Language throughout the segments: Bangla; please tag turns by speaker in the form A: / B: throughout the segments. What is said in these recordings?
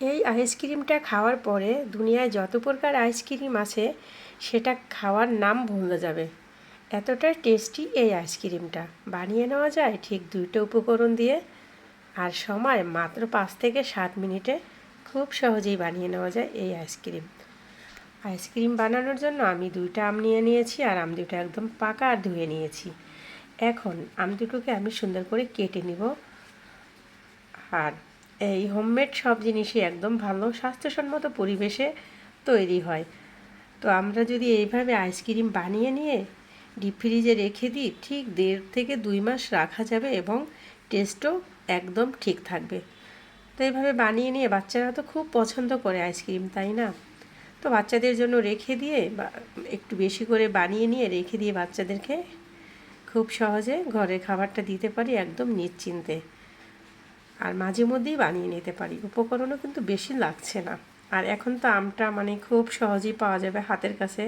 A: এই আইসক্রিমটা খাওয়ার পরে দুনিয়ায় যত প্রকার আইসক্রিম আছে, সেটা খাওয়ার নাম ভুলে যাবে। এতটা টেস্টি এই আইসক্রিমটা বানিয়ে নেওয়া যায় ঠিক দুইটা উপকরণ দিয়ে, আর সময় মাত্র পাঁচ থেকে সাত মিনিটে খুব সহজেই বানিয়ে নেওয়া যায় এই আইসক্রিম আইসক্রিম বানানোর জন্য আমি দুইটা আম নিয়ে নিয়েছি, আর আম দুটো একদম পাকা আর ধুয়ে নিয়েছি। এখন আম দুটোকে আমি সুন্দর করে কেটে নিব। আর এই হোমমেড সব জিনিসই একদম ভালো, স্বাস্থ্যসম্মত পরিবেশে তৈরি হয়। তো আমরা যদি এইভাবে আইসক্রিম বানিয়ে নিয়ে ডিপ ফ্রিজে রেখে দিই, ঠিক দেড় থেকে দুই মাস রাখা যাবে এবং টেস্টও একদম ঠিক থাকবে। তো এইভাবে বানিয়ে নিয়ে বাচ্চারা তো খুব পছন্দ করে আইসক্রিম তাই না? তো বাচ্চাদের জন্য রেখে দিয়ে বা একটু বেশি করে বানিয়ে নিয়ে রেখে দিয়ে বাচ্চাদেরকে খুব সহজে ঘরের খাবারটা দিতে পারি একদম নিশ্চিন্তে। আর মাঝে মধ্যেই বানিয়ে নিতে পারি। উপকরণও কিন্তু বেশি লাগছে না। আর এখন তো আমটা মানে খুব সহজেই পাওয়া যাবে হাতের কাছে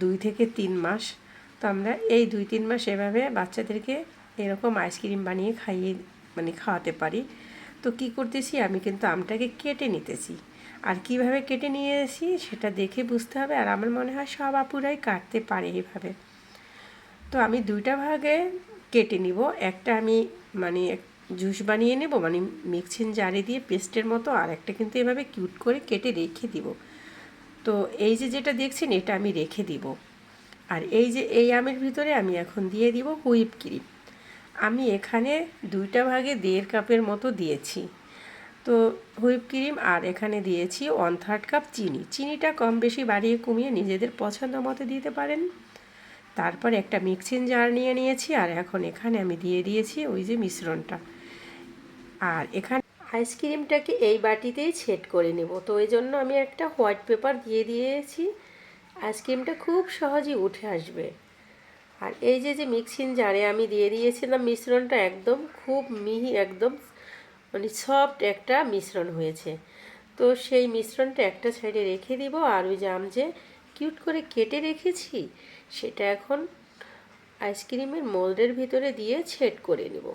A: দুই থেকে তিন মাস। তো আমরা এই দুই তিন মাস এভাবে বাচ্চাদেরকে এরকম আইসক্রিম বানিয়ে খাইয়ে মানে খাওয়াতে পারি। তো কি করতেছি? আমি কিন্তু আমটাকে কেটে নিতেছি। আর কীভাবে কেটে নিয়ে নিয়েছি সেটা দেখে বুঝতে হবে। আর আমার মনে হয় সব আপুরাই কাটতে পারে এইভাবে তো আমি দুইটা ভাগে কেটে নিব। একটা আমি মানে জুস বানিয়ে নেব মানে মিক্সিং জারে দিয়ে পেস্টের মতো আর একটা কিন্তু এভাবে কিউট করে কেটে রেখে দিব। তো এই যে যেটা দেখছেন, এটা আমি রেখে দিব। আর এই যে এই আমের ভিতরে আমি এখন দিয়ে দিব হুইপ ক্রিম। আমি এখানে দুইটা ভাগে দেড় কাপের মতো দিয়েছি। তো হুইপ ক্রিম আর এখানে দিয়েছি ওয়ান থার্ড কাপ চিনি। চিনিটা কম বেশি বাড়িয়ে কমিয়ে নিজেদের পছন্দ মতো দিতে পারেন। তারপর একটা মিক্সিং জার নিয়ে নিয়েছি আর এখন এখানে আমি দিয়ে দিয়েছি ওই যে মিশ্রণটা। আর এখানে আইসক্রিমটাকে এই বাটিতেই ছেট করে নেব। তো ওই জন্য আমি একটা হোয়াইট পেপার দিয়ে দিয়েছি। আইসক্রিমটা খুব সহজেই উঠে আসবে। আর এই যে যে মিক্সিং জারে আমি দিয়ে দিয়েছিলাম মিশ্রণটা একদম খুব মিহি, একদম মানে সফট একটা মিশ্রণ হয়েছে। তো সেই মিশ্রণটা একটা সাইডে রেখে দিব আর ওই আম যে কিউট করে কেটে রেখেছি, সেটা এখন আইসক্রিমের মোল্ডের ভিতরে দিয়ে ছেট করে নেব,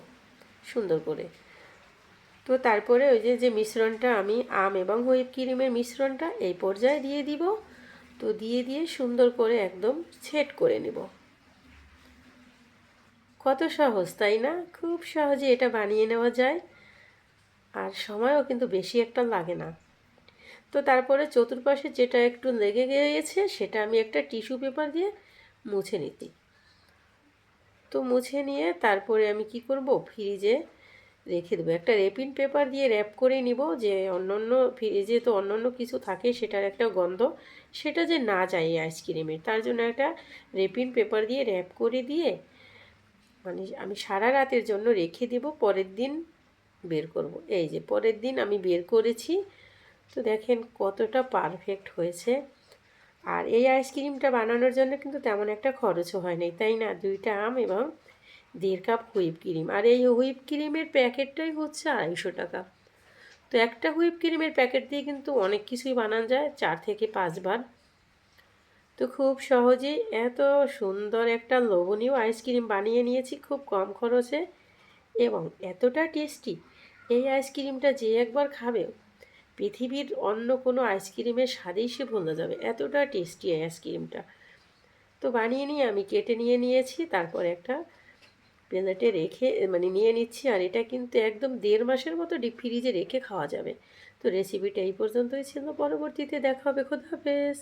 A: সুন্দর করে। তো তারপরে ওই যে যে মিশ্রণটা আমি আম এবং হুইপ ক্রিমের মিশ্রণটা এই পর্যায়ে দিয়ে দিব, তো দিয়ে দিয়ে সুন্দর করে একদম ছেট করে নেব। কত সহজ, তাই না? খুব সহজে এটা বানিয়ে নেওয়া যায়, আর সময়ও কিন্তু বেশি একটা লাগে না। তো তারপরে চতুর্পাশে যেটা একটু লেগে গিয়েছে, সেটা আমি একটা টিস্যু পেপার দিয়ে মুছে নিতি তো মুছে নিয়ে তারপরে আমি কি করব? ফ্রিজে রেখে দেবো। একটা রেপিন পেপার দিয়ে র্যাপ করে নিব যে অন্য অন্য ফ্রিজে তো অন্য অন্য কিছু থাকে, সেটার একটা গন্ধ, সেটা যে না যায় আইসক্রিমের তার জন্য একটা রেপিন পেপার দিয়ে র্যাপ করে দিয়ে মানে আমি সারা রাতের জন্য রেখে দেব, পরের দিন বের করব। এই যে পরের দিন আমি বের করেছি তো দেখেন কতটা পারফেক্ট হয়েছে। আর এই আইসক্রিমটা বানানোর জন্য কিন্তু তেমন একটা খরচও হয় নাই, তাই না? দুইটা আম এবং দেড় কাপ হুইপ ক্রিম আর এই হুইপ ক্রিমের প্যাকেটটাই হচ্ছে আড়াইশো টাকা। তো একটা হুইপ ক্রিমের প্যাকেট দিয়ে কিন্তু অনেক কিছুই বানানো যায়, চার থেকে পাঁচবার তো খুব সহজেই এত সুন্দর একটা লোভনীয় আইসক্রিম বানিয়ে নিয়েছি, খুব কম খরচে। এবং এতটা টেস্টি এই আইসক্রিমটা যে একবার খাবে পৃথিবীর অন্য কোনো আইসক্রিমের স্বাদেই সে ভুলে যাবে। এতটা টেস্টি আইসক্রিমটা তো বানিয়ে নিয়ে আমি কেটে নিয়ে নিয়েছি, তারপর একটা প্লেটে রেখে মানে নিয়ে নিচ্ছি, আর এটা কিন্তু একদম দেড় মাসের মতো ডিপ ফ্রিজে রেখে খাওয়া যাবে। তো রেসিপিটা এই পর্যন্তই ছিল। পরবর্তীতে দেখা হবে। খোদা হাফেজ।